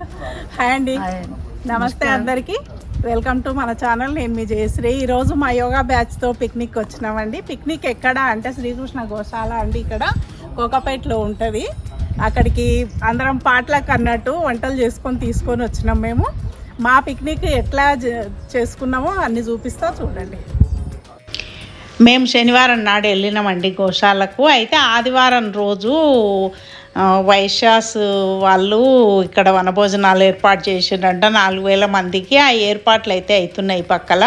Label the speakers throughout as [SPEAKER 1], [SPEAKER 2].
[SPEAKER 1] Hi అండి. నమస్తే అందరికి. వెల్కమ్ టు మన ఛానల్ నేను మీ జయశ్రీ. ఈరోజు మా యోగా బ్యాచ్తో పిక్నిక్ వచ్చినామండి. పిక్నిక్ ఎక్కడ అంటే శ్రీకృష్ణ గోశాల అండి ఇక్కడ. కోకపేటలో ఉంటుంది. అక్కడికి అందరం పాటలకు అన్నట్టు వంటలు చేసుకొని తీసుకొని వచ్చినాం మేము. మా పిక్నిక్ ఎట్లా చేసుకున్నామో అన్ని చూపిస్తా చూడండి. మేము శనివారం నాడు వెళ్ళినామండి గోశాలకు. అయితే ఆదివారం రోజు వైశాస్ వైశ్యాస్ వాళ్ళు ఇక్కడ వనభోజనాలు ఏర్పాటు చేసిండ్రంట నాలుగు వేల మందికి ఆ ఏర్పాట్లు అయితే అవుతున్నాయి పక్కల.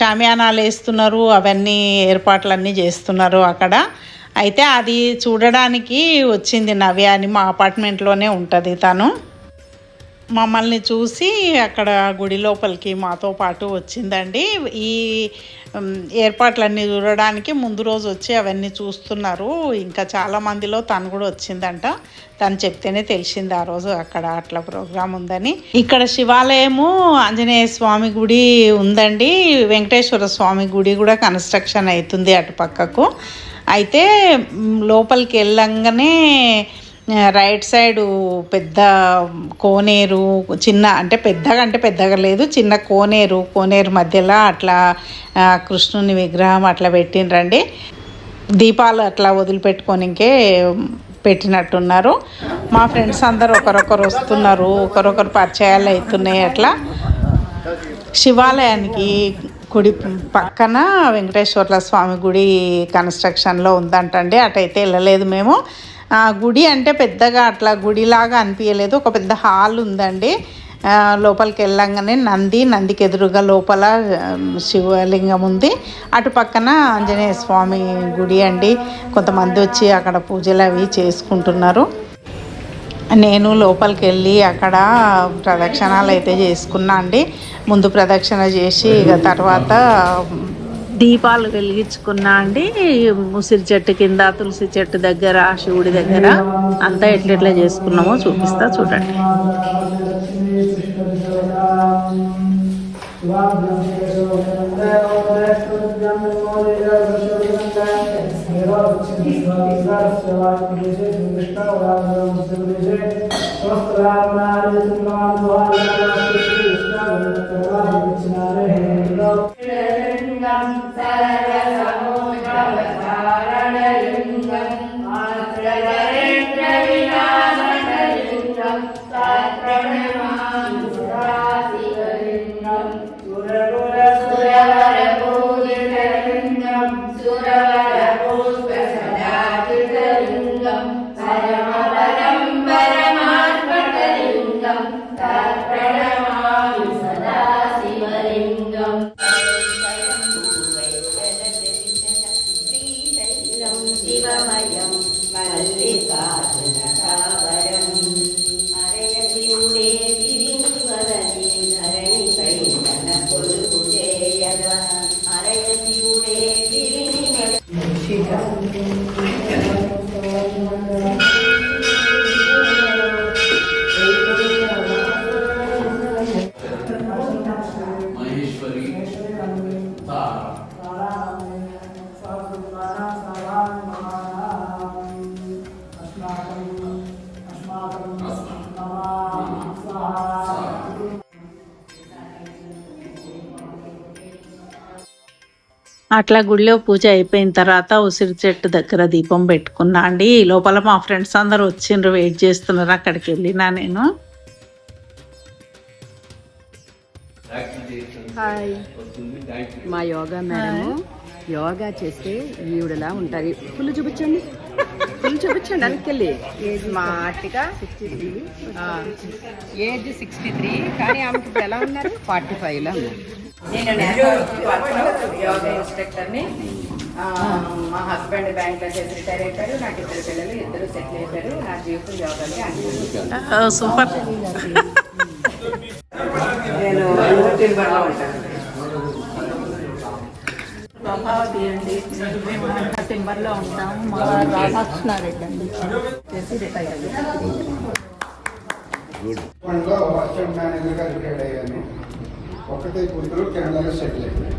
[SPEAKER 1] షామియానాలు వేస్తున్నారు. అవన్నీ ఏర్పాట్లన్నీ చేస్తున్నారు అక్కడ. అయితే అది చూడడానికి వచ్చింది నవ్య అని మా అపార్ట్మెంట్లోనే ఉంటుంది తను. మమ్మల్ని చూసి అక్కడ గుడి లోపలికి మాతో పాటు వచ్చిందండి. ఈ ఏర్పాట్లన్నీ చూడడానికి ముందు రోజు వచ్చి అవన్నీ చూస్తున్నారు. ఇంకా చాలామందిలో తను కూడా వచ్చిందంట. తను చెప్తేనే తెలిసింది ఆ రోజు అక్కడ అట్లా ప్రోగ్రాం ఉందని. ఇక్కడ శివాలయము ఆంజనేయ స్వామి గుడి ఉందండి. వెంకటేశ్వర స్వామి గుడి కూడా కన్స్ట్రక్షన్ అవుతుంది అటు పక్కకు అయితే లోపలికి వెళ్ళంగానే రైట్ సైడు పెద్ద కోనేరు చిన్న అంటే పెద్దగా అంటే పెద్దగా లేదు చిన్న కోనేరు కోనేరు మధ్యలో అట్లా కృష్ణుని విగ్రహం అట్లా పెట్టిండ్రండి. దీపాలు అట్లా వదిలిపెట్టుకోనికే పెట్టినట్టున్నారు. మా ఫ్రెండ్స్ అందరు ఒకరొకరు వస్తున్నారు ఒకరొకరు పరిచయాలు అవుతున్నాయి అట్లా. శివాలయానికి గుడి పక్కన వెంకటేశ్వర్ల స్వామి గుడి కన్స్ట్రక్షన్లో ఉందంటండి అటైతే వెళ్ళలేదు మేము. గుడి అంటే పెద్దగా అట్లా గుడిలాగా అనిపించలేదు ఒక పెద్ద హాల్ ఉందండి. లోపలికి వెళ్ళంగానే నంది నందికి ఎదురుగా లోపల శివలింగం ఉంది. అటు పక్కన ఆంజనేయ స్వామి గుడి అండి. కొంతమంది వచ్చి అక్కడ పూజలు అవి చేసుకుంటున్నారు. నేను లోపలికి వెళ్ళి అక్కడ ప్రదక్షిణాలు అయితే చేసుకున్నా అండి. ముందు ప్రదక్షిణ చేసి ఇక తర్వాత దీపాలు వెలిగించుకున్నా అండి ముసిరి చెట్టు కింద తులసి చెట్టు దగ్గర శివుడి దగ్గర. అంతా ఎట్లెట్లా చేసుకున్నామో చూపిస్తా చూడండి. అట్లా గుడిలో పూజ అయిపోయిన తర్వాత ఉసిరి చెట్టు దగ్గర దీపం పెట్టుకున్నా. అండి ఈ లోపల మా ఫ్రెండ్స్ అందరు వచ్చిండ్రు వెయిట్ చేస్తున్నారు అక్కడికి వెళ్ళినా నేను.
[SPEAKER 2] హాయ్. మా యోగా మేడము యోగా చేస్తే ఈవిడలా ఉంటారు ఫుల్ చూపించండి. ఫుల్ చూపించండి అందుకెళ్ళి స్మార్ట్గా sixty three age sixty three కానీ ఆమెకి ఎలా ఉన్నారు? ఫార్టీ ఫైవ్లో ఉన్నారు.
[SPEAKER 3] నేను యోగా ఇన్స్ట్రక్టర్ని ఆ, మా హస్బెండ్ బ్యాంక్లో చేసి రిటైర్ అయిపోయారు నాకు ఇద్దరు పిల్లలు ఇద్దరు సెటిల్ అయిపోయారు నా జీవితం యోగాని
[SPEAKER 1] సూపర్.
[SPEAKER 3] నేను టింబర్లో ఉంటాను.
[SPEAKER 1] ప్రభావతి అండి. మేము అంతా టింబర్లో ఉంటాము మా రాధాకృష్ణారెడ్డి అండి చేసి
[SPEAKER 4] రిటైర్లో అయ్యాను ఒకటే కూతురు కెనడాలో సెటిల్ అయ్యాను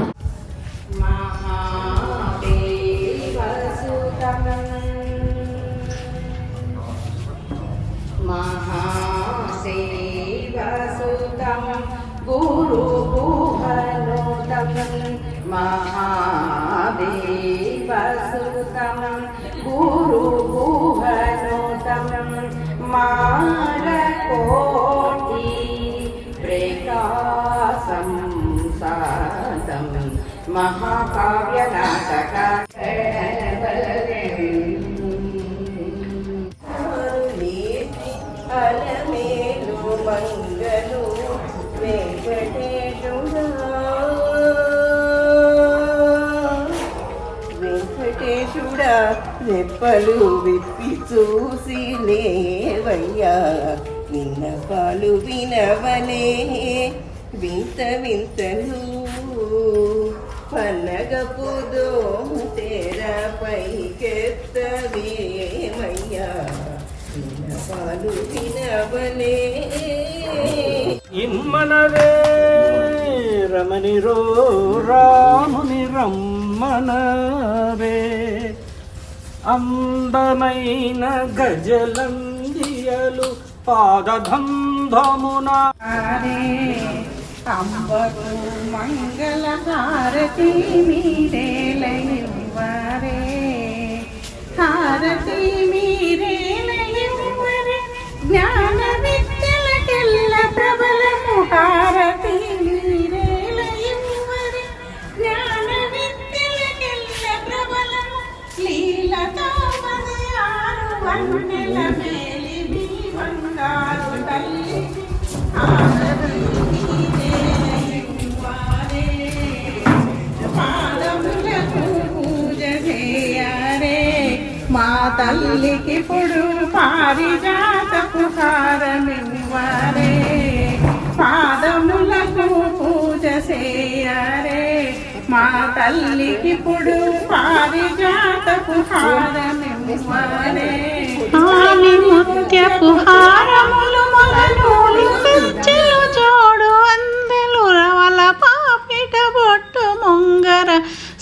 [SPEAKER 2] महादेवसुतं हासुतमं गुरुभुवनोत्तमं प्रेकासं प्रेकासंसादं महाकाव्यनाटक రెప్పలు విప్పి చూసి లేవయ్యా. విన్నపాలు వినవలే. వింత వింతలు పన్నగపుదో తెరపై కెత్తవేమయ్యా విన్నపాలు వినవలే.
[SPEAKER 5] ఇమ్మనవే రమణిరో రాముని రమ్మనరే అందమైన గజలందియలు పాదధంధమున.
[SPEAKER 6] అంబరు మంగళ హారతి మీరేలయువరే హారతి మీరేలయువరే జ్ఞాన విద్యలకెల్ల ప్రబలము హారతి మా తల్లికి పొడు పారిజాతపు హారమివ్వరే పాదములకు పూజ చేయరే మా తల్లికి పొడు పారిజాతపు హారమివ్వరే
[SPEAKER 1] ఆమె ముత్యపు హారములు మొగనూలు పెచ్చెలు జోడు అందెలు రవల పాపిట బొట్టు ముంగర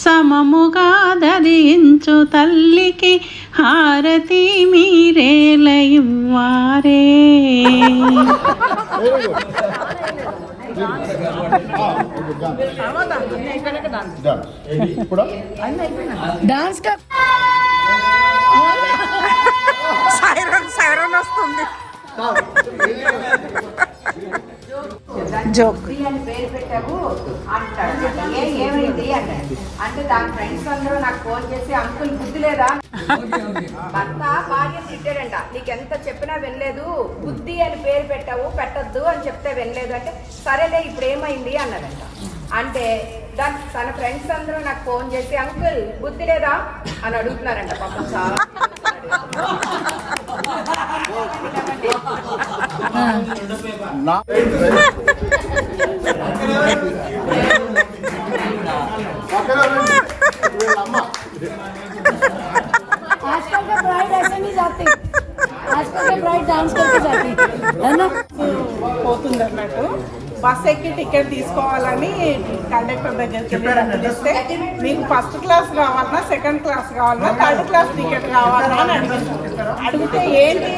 [SPEAKER 1] సమముగా ధరించు తల్లికి హారతి మీరేలయువారే
[SPEAKER 4] ఇప్పుడు?
[SPEAKER 6] సైరన్ సైరన్ వస్తుంది జోక్
[SPEAKER 2] అని పేరు పెట్టావు అంటాడు. ఏ ఏమైంది అంటాడు అంటే దాని ఫ్రెండ్స్ అందరూ నాకు ఫోన్ చేసి అంకుల్ బుద్ధి లేదా? భర్త భార్య తిట్టాడంట. నీకు ఎంత చెప్పినా వినలేదు. బుద్ధి అని పేరు పెట్టావు పెట్టద్దు అని చెప్తే వినలేదు. అంటే సరేలే ఇప్పుడు ఏమైంది? అన్నదంట అంటే దాని తన ఫ్రెండ్స్ అందరూ నాకు ఫోన్ చేసి అంకుల్ బుద్ధి లేదా? అని అడుగుతున్నారంట. పాపం చాలా
[SPEAKER 4] నా పక్కన రండి. వీళ్ళ అమ్మ
[SPEAKER 7] आजकल के ब्राइड ऐसे नहीं जाती आजकल के ब्राइड डांस करके जाती है ना
[SPEAKER 6] పోతుంది అన్నట్టు బస్ ఎక్కి టికెట్ తీసుకోవాలని కండక్టర్ దగ్గరికి డబ్బులు ఇస్తే మీకు ఫస్ట్ క్లాస్ కావాలన్నా సెకండ్ క్లాస్ కావాలన్నా థర్డ్ క్లాస్ టికెట్ కావాలన్నా అని అడిగాను అడిగితే ఏంటి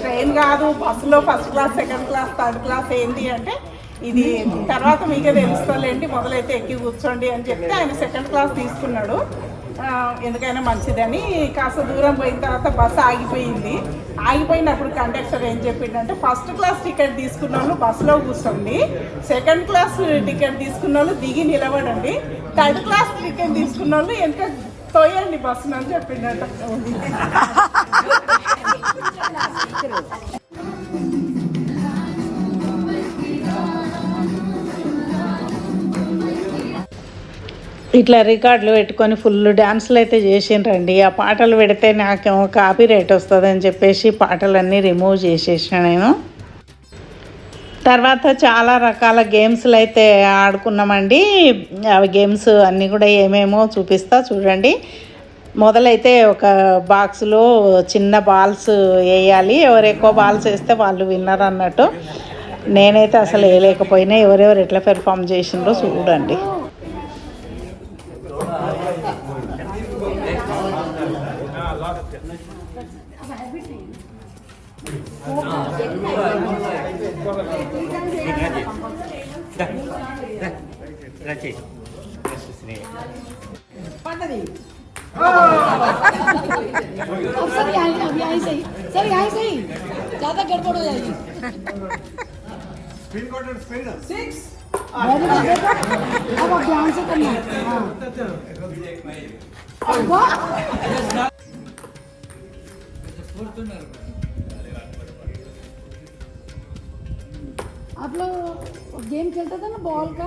[SPEAKER 6] ట్రైన్ కాదు బస్సులో first class second class third class ఏంటి అంటే ఇది తర్వాత మీకే తెలుస్తలేండి మొదలైతే ఎక్కి కూర్చోండి అని చెప్తే ఆయన సెకండ్ క్లాస్ తీసుకున్నాడు. ఎందుకైనా మంచిదని. కాస్త దూరం పోయిన తర్వాత బస్సు ఆగిపోయింది. ఆగిపోయినప్పుడు కండక్టర్ ఏం చెప్పిండంటే ఫస్ట్ క్లాస్ టికెట్ తీసుకున్న వాళ్ళు బస్సులో కూర్చోండి. సెకండ్ క్లాస్ టికెట్ తీసుకున్న వాళ్ళు దిగి నిలబడండి. థర్డ్ క్లాస్ టికెట్ తీసుకున్న వాళ్ళు వెనక తోయండి బస్సు అని చెప్పిండట.
[SPEAKER 1] ఇట్లా రికార్డులు పెట్టుకొని ఫుల్ డ్యాన్సులు అయితే చేసిండ్రండి. ఆ పాటలు పెడితే నాకేమో కాపీ రేట్ వస్తుంది అని చెప్పేసి పాటలన్నీ రిమూవ్ చేసేసిన నేను. తర్వాత చాలా రకాల గేమ్స్లు అయితే ఆడుకున్నామండి. అవి గేమ్స్ అన్నీ కూడా ఏమేమో చూపిస్తా చూడండి. మొదలైతే ఒక బాక్స్లో చిన్న బాల్స్ వేయాలి. ఎవరు ఎక్కువ బాల్స్ వేస్తే వాళ్ళు విన్నర్ అన్నట్టు. నేనైతే అసలు వేయలేకపోయినా. ఎవరెవరు ఎట్లా పెర్ఫామ్ చేసిండ్రో చూడండి.
[SPEAKER 7] अब सर यहाँ अब यहाँ ही। सर यहाँ से ही। ज़्यादा गड़बड़ हो जाएगी। अब आप ध्यान से करना। हाँ। आप लोग गेम खेलते थे ना बॉल का?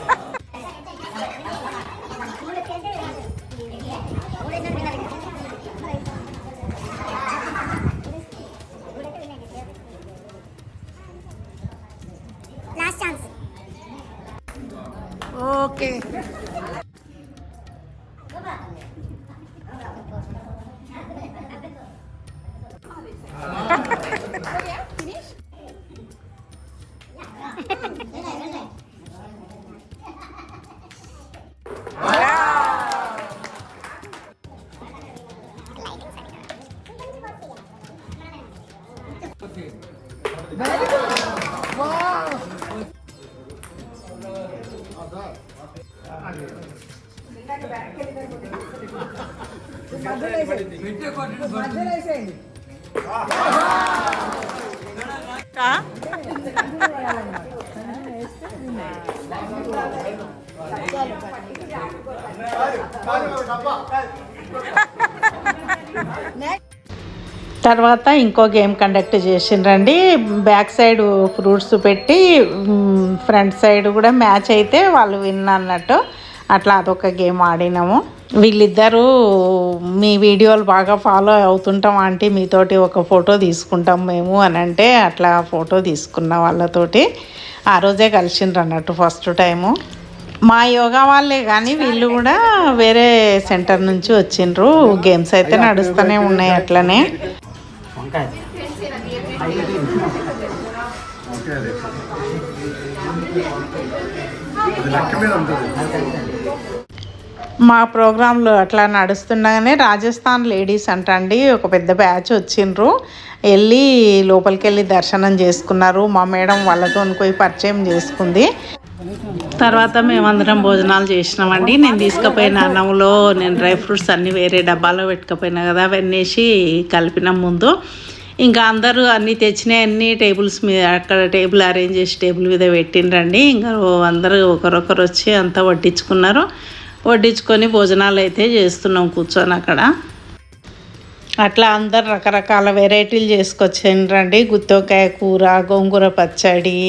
[SPEAKER 1] తర్వాత ఇంకో గేమ్ కండక్ట్ చేసిండ్రండి. బ్యాక్ సైడ్ ఫ్రూట్స్ పెట్టి ఫ్రంట్ సైడ్ కూడా మ్యాచ్ అయితే వాళ్ళు విన్ అన్నట్టు అట్లా అదొక గేమ్ ఆడినాము. వీళ్ళిద్దరూ మీ వీడియోలు బాగా ఫాలో అవుతుంటాం ఆంటీ మీతోటి ఒక ఫోటో తీసుకుంటాం మేము అని అంటే అట్లా ఫోటో తీసుకున్న వాళ్ళతోటి ఆ రోజే కలిసిండ్రు అన్నట్టు ఫస్ట్ టైము. మా యోగా వాళ్ళే కానీ వీళ్ళు కూడా వేరే సెంటర్ నుంచి వచ్చిండ్రు. గేమ్స్ అయితే నడుస్తూనే ఉన్నాయి అట్లనే.
[SPEAKER 4] లెక్క మీద ఉంటుంది.
[SPEAKER 1] మా ప్రోగ్రాంలో అట్లా నడుస్తుండగానే రాజస్థాన్ లేడీస్ అంటండి ఒక పెద్ద బ్యాచ్ వచ్చిండ్రు. వెళ్ళి లోపలికి వెళ్ళి దర్శనం చేసుకున్నారు. మా మేడం వాళ్ళతో పోయి పరిచయం చేసుకుంది. తర్వాత మేమందరం భోజనాలు చేసినామండి. నేను తీసుకుపోయిన అన్నంలో నేను డ్రై ఫ్రూట్స్ అన్నీ వేరే డబ్బాలో పెట్టుకుపోయినా కదా అవన్నీసి కలిపిన ముందు. ఇంకా అందరూ అన్నీ తెచ్చినాయి అన్ని టేబుల్స్ మీద అక్కడ టేబుల్ అరేంజ్ చేసి టేబుల్ మీద పెట్టిండ్రండి. ఇంకా అందరూ ఒకరొకరు వచ్చి అంతా వడ్డించుకున్నారు. వడ్డించుకొని భోజనాలు అయితే చేస్తున్నాం కూర్చొని అక్కడ. అట్లా అందరు రకరకాల వెరైటీలు చేసుకొచ్చిండ్రండి గుత్తొక్కాయ కూర గోంగూర పచ్చడి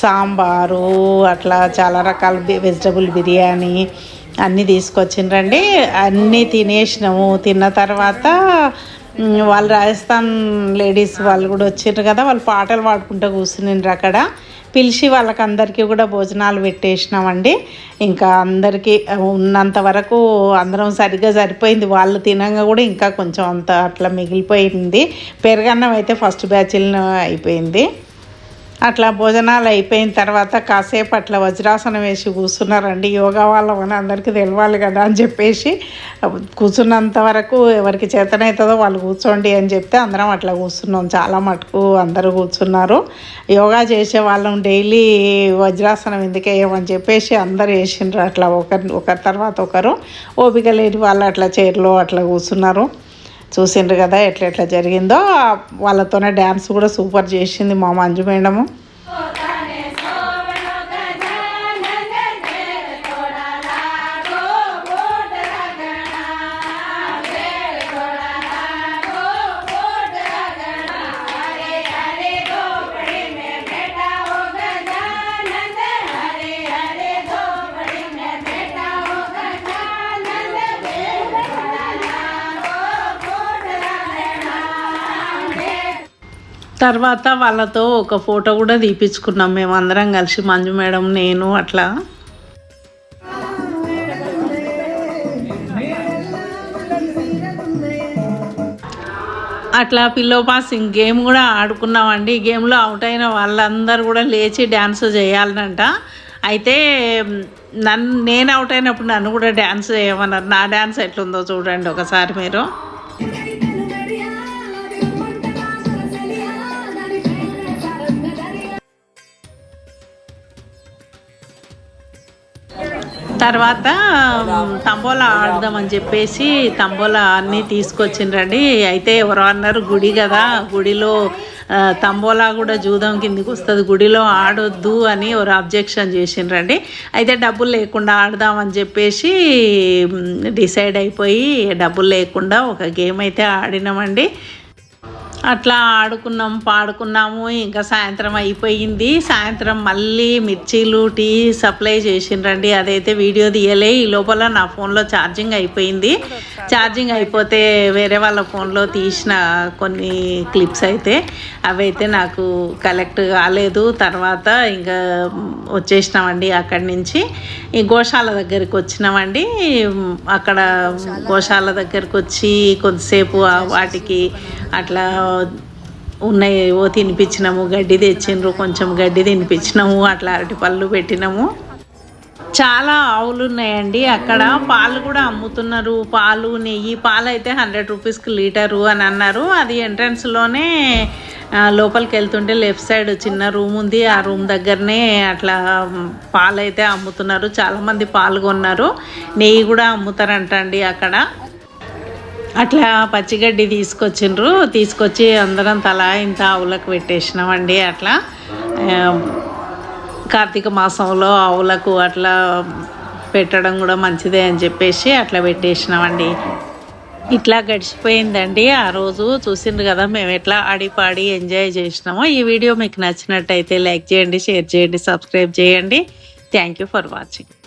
[SPEAKER 1] సాంబారు అట్లా చాలా రకాల వెజిటబుల్ బిర్యానీ అన్నీ తీసుకొచ్చిండ్రండి అన్నీ తినేసినాము. తిన్న తర్వాత వాళ్ళు రాజస్థాన్ లేడీస్ వాళ్ళు కూడా వచ్చిండ్రు కదా వాళ్ళు పాటలు పాడుకుంటూ కూర్చునిండ్రు అక్కడ. పిలిచి వాళ్ళకందరికీ కూడా భోజనాలు పెట్టేసినామండి. ఇంకా అందరికీ ఉన్నంత వరకు అందరం సరిగ్గా సరిపోయింది. వాళ్ళు తినంగా కూడా ఇంకా కొంచెం అంత అట్లా మిగిలిపోయింది. పెరగన్నం అయితే ఫస్ట్ బ్యాచ్లో అయిపోయింది. అట్లా భోజనాలు అయిపోయిన తర్వాత కాసేపు అట్లా వజ్రాసనం వేసి కూర్చున్నారండి. యోగా వాళ్ళం అని అందరికీ తెలవాలి కదా అని చెప్పేసి కూర్చున్నంత వరకు ఎవరికి చేతనవుతుందో వాళ్ళు కూర్చోండి అని చెప్తే అందరం అట్లా కూర్చున్నాం. చాలా మటుకు అందరూ కూర్చున్నారు. యోగా చేసే వాళ్ళం డైలీ వజ్రాసనం ఎందుకు చెప్పేసి అందరు వేసిండ్రు. అట్లా ఒకరి ఒకరి తర్వాత ఒకరు ఓపిక లేని వాళ్ళు అట్లా చైర్లో అట్లా కూర్చున్నారు. చూసిండ్రు కదా ఎట్లా ఎట్లా జరిగిందో. వాళ్ళతోనే డ్యాన్స్ కూడా సూపర్ చేసింది మా మంజు మేడము. తర్వాత వాళ్ళతో ఒక ఫోటో కూడా తీపించుకున్నాం మేము అందరం కలిసి మంజు మేడం నేను అట్లా. అట్లా పిల్లో పాసింగ్ గేమ్ కూడా ఆడుకున్నామండి. ఈ గేమ్లో అవుట్ అయిన వాళ్ళందరూ కూడా లేచి డ్యాన్స్ చేయాలనంట. అయితే నన్ను నేను అవుట్ అయినప్పుడు నన్ను కూడా డ్యాన్స్ చేయమన్నారు. నా డ్యాన్స్ ఎట్లుందో చూడండి ఒకసారి మీరు. తర్వాత తంబోలా ఆడదామని చెప్పేసి తంబోలా అన్నీ తీసుకొచ్చిండ్రండి. అయితే ఎవరో అన్నారు గుడి కదా గుడిలో తంబోలా కూడా జూదం కిందికి వస్తుంది గుడిలో ఆడొద్దు అని ఒక అబ్జెక్షన్ చేసిండ్రండి. అయితే డబ్బులు లేకుండా ఆడదామని చెప్పేసి డిసైడ్ అయిపోయి డబ్బులు లేకుండా ఒక గేమ్ అయితే ఆడినామండి. అట్లా ఆడుకున్నాం పాడుకున్నాము. ఇంకా సాయంత్రం అయిపోయింది. సాయంత్రం మళ్ళీ మిర్చీలు టీ సప్లై చేసిండ్రండి. అదైతే వీడియో తీయలే. ఈ లోపల నా ఫోన్లో ఛార్జింగ్ అయిపోయింది. ఛార్జింగ్ అయిపోతే వేరే వాళ్ళ ఫోన్లో తీసిన కొన్ని క్లిప్స్ అయితే అవైతే నాకు కలెక్ట్ కాలేదు. తర్వాత ఇంకా వచ్చేసినామండి అక్కడి నుంచి. ఈ గోశాల దగ్గరికి వచ్చినామండి. అక్కడ గోశాల దగ్గరికి వచ్చి కొద్దిసేపు వాటికి అట్లా ఉన్నాయి ఓ తినిపించినాము గడ్డి తెచ్చిండ్రు కొంచెం గడ్డి తినిపించినాము అట్లా అరటి పళ్ళు పెట్టినాము. చాలా ఆవులు ఉన్నాయండి అక్కడ పాలు కూడా అమ్ముతున్నారు. పాలు నెయ్యి పాలు అయితే హండ్రెడ్ రూపీస్కి లీటరు అని అన్నారు. అది ఎంట్రన్స్లోనే లోపలికి వెళ్తుంటే లెఫ్ట్ సైడ్ చిన్న రూమ్ ఉంది. ఆ రూమ్ దగ్గరనే అట్లా పాలు అయితే అమ్ముతున్నారు. చాలామంది పాల్గొన్నారు నెయ్యి కూడా అమ్ముతారంట అండి అక్కడ. అట్లా పచ్చిగడ్డి తీసుకొచ్చిండ్రు. తీసుకొచ్చి అందరం తలా ఇంత ఆవులకు పెట్టేసినామండి అట్లా. కార్తీక మాసంలో ఆవులకు అట్లా పెట్టడం కూడా మంచిదే అని చెప్పేసి అట్లా పెట్టేసినామండి. ఇట్లా గడిచిపోయిందండి ఆ రోజు. చూసిండ్రు కదా మేము ఎట్లా ఆడిపాడి ఎంజాయ్ చేసినామో. ఈ వీడియో మీకు నచ్చినట్టయితే లైక్ చేయండి షేర్ చేయండి సబ్స్క్రైబ్ చేయండి. Thank you for watching